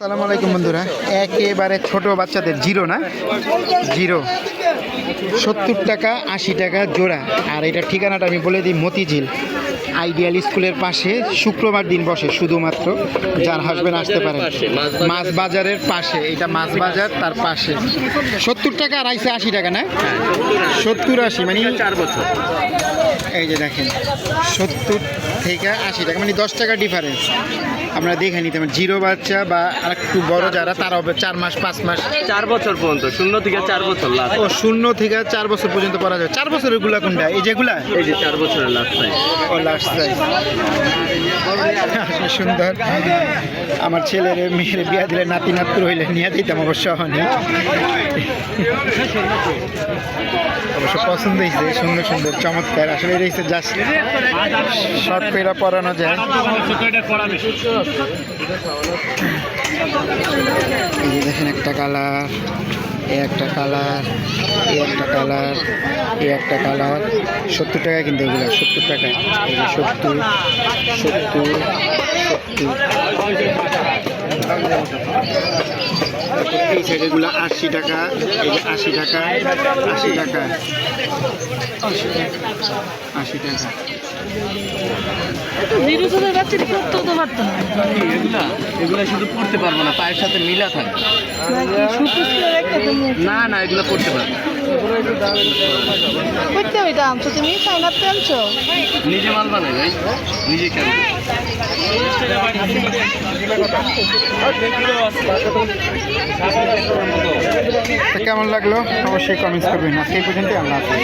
সালাম আলাইকুম বন্ধুরা। একেবারে ছোট বাচ্চাদের জিরো না? জিরো। সত্তর টাকা, আশি টাকা জোড়া। আর এটা ঠিকানাটা আমি বলে দিই মতিঝিল। আইডিয়াল স্কুলের পাশে শুক্রবার দিন বসে শুধুমাত্র। যার হাসবেন আসতে পারেন। মাছ বাজারের পাশে। এটা মাছ বাজার, তার পাশে। সত্তর টাকা, আর আইসে আশি টাকা, না? সত্তর, আশি মানে চার বছর এই যে দেখেন। সত্তর থেকে আশি টাকা মানে দশ টাকা ডিফারেন্স আমরা দেখে নিতে পারি। জিরো বাচ্চা বা আর একটু বড় যারা তারা হবে চার মাস পাঁচ মাস। চার বছর পর্যন্ত শূন্য থেকে চার বছর লাভ ও শূন্য থেকে চার বছর পর্যন্ত পড়া যাবে চার বছরেরগুলা কোনটা? এই যেগুলা? এই যে চার বছরের লাস্ট সাইজ ও লাস্ট সাইজ সুন্দর। আমার ছেলের মেয়ের বিয়া দিলে নাতি নাত্র হইলে নিয়ে দিতাম অবশ্য হনি অবশ্য পছন্দ হয়েছে, সুন্দর সুন্দর, চমৎকার। আসলে এটা হচ্ছে জাস্ট শর্ট করে পরানো যায়। দেখেন একটা কালার একটা কালার একটা কালার একটা কালার। সত্তর টাকা কিন্তু এগুলো, সত্তর টাকা এই সত্তর সত্তর সত্তর। এই সাইডেগুলো আশি টাকা এই যে আশি টাকা আশি টাকা আশি টাকা তো পারতো না এগুলা এগুলা শুধু পড়তে পারব না পায়ের সাথে মিলা থাকবে না না এগুলো পড়তে পারব করতে হবে দাম তো তুমি? সাইন আপ আনছো? নিজে মাল বানাই ভাই নিজে কেন? কেমন লাগল? অবশ্যই কমেন্টস করবেন। আজকে পর্যন্ত হাফেজ।